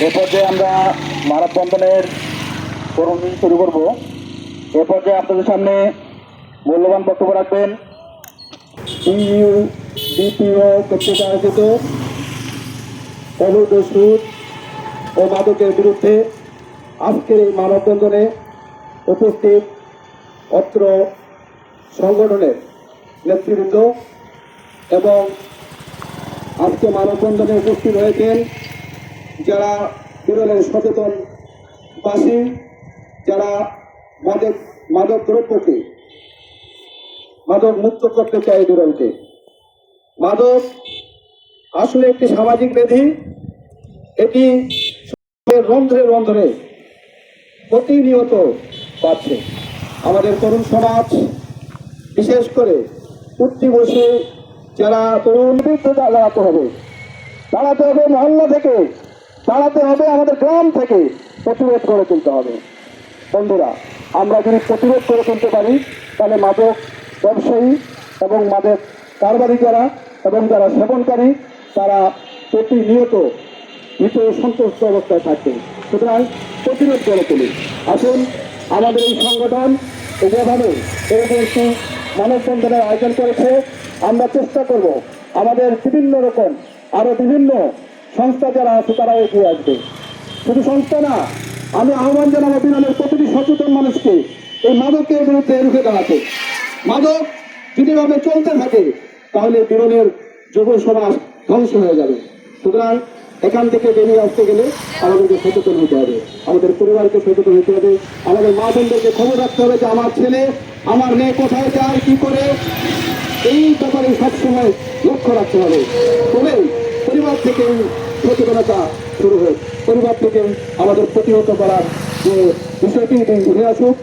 এ পর্যায়ে আমরা মানববন্ধনের কর্মসূচি শুরু করব। এ পর্যায়ে আপনাদের সামনে মূল্যবান বক্তব্য রাখবেন ইউ ডিপিও কর্তৃক আয়োজিত অবৈধ সুদ ও মাদকের বিরুদ্ধে আজকের এই মানববন্ধনে উপস্থিত অত্র সংগঠনের নেতৃবৃন্দ এবং আজকে মানববন্ধনে উপস্থিত হয়েছেন যারা বিরলের সচেতন বাসী যারা মাদক মাদক দ্রব্যকে মাদক মুক্ত করতে চায় বিরলকে মাদক আসলে একটি সামাজিক ব্যাধি, এটি রন্ধ্রে রন্ধ্রে প্রতিনিয়ত পাচ্ছে। আমাদের তরুণ সমাজ, বিশেষ করে উঠতি বসে যারা তরুণ দাঁড়াতে হবে দাঁড়াতে হবে মহল্লা থেকে, দাঁড়াতে হবে আমাদের গ্রাম থেকে প্রতিরোধ করে তুলতে হবে। বন্ধুরা, আমরা যদি প্রতিরোধ করে তুলতে পারি, তাহলে মাদক ব্যবসায়ী এবং মাদক কারবারি যারা এবং যারা সেবনকারী, তারা প্রতিনিয়ত ভীত সন্তুষ্ট অবস্থায় থাকবে। সুতরাং প্রতিরোধ করে তুলি। আসুন, আমাদের এই সংগঠন যেভাবে এই দেশটি মানববন্ধনের আয়োজন করেছে। আমরা চেষ্টা করব আমাদের বিভিন্ন রকম আরও বিভিন্ন সংস্থা যারা আছে তারা এগিয়ে আসবে। শুধু সংস্থা না, আমি আহ্বান জানাব বিনালের প্রতিটি সচেতন মানুষকে এই মাদকের বিরুদ্ধে রুখে দাঁড়াতে। মাদক যদি ভাবে চলতে থাকে, তাহলে বিরলের যুব সমাজ ধ্বংস হয়ে যাবে। সুতরাং এখান থেকে বেরিয়ে আসতে গেলে আমাদেরকে সচেতন হতে হবে। আমাদের পরিবারকে সচেতন হতে হবে। আমাদের মা বোনদেরকে খবর রাখতে হবে যে আমার ছেলে, আমার মেয়ে কোথায় যায়, কি করে? এই ব্যাপারে সবসময় লক্ষ্য রাখতে হবে। তবে পরিবার থেকে সচেতনতা শুরু হোক। পরিবার থেকে আমাদের প্রতিহত করার যে বিষয়টি উঠে আসুক,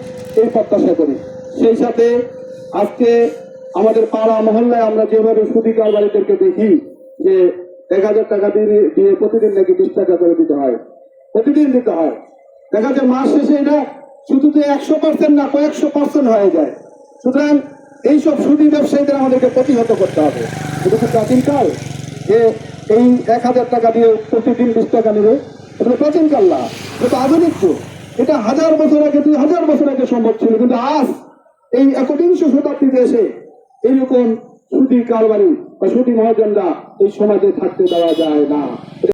এই প্রত্যাশা করি। সেই সাথে আজকে আমাদের পাড়া মহল্লায় আমরা যেভাবে সুদী কারবারিদেরকে দেখি যে এক হাজার টাকা দিয়ে প্রতিদিন নাকি বিশ টাকা করে দিতে হয়। প্রতিদিন দিতে হয়। দেখা যায় মাস শেষে এটা শুধু তো একশো পার্সেন্ট না, কয়েকশো পার্সেন্ট হয়ে যায়। সুতরাং এইসব সুদী ব্যবসায়ীদের আমাদেরকে প্রতিহত করতে হবে। এটা তো প্রাচীনকাল যে এই এক হাজার টাকা দিয়ে প্রতিদিন বিশ টাকা নেবে। এটা প্রাচীনকাল না, এটা আধুনিক যুগ। এটা হাজার বছর আগে, দুই হাজার বছর আগে সম্ভব ছিল, কিন্তু আজ এই একবিংশ শতাব্দীতে এসে এইরকম সুদি কারবারি বা সুদী মহাজনরা এই সমাজে থাকতে দেওয়া যায় না।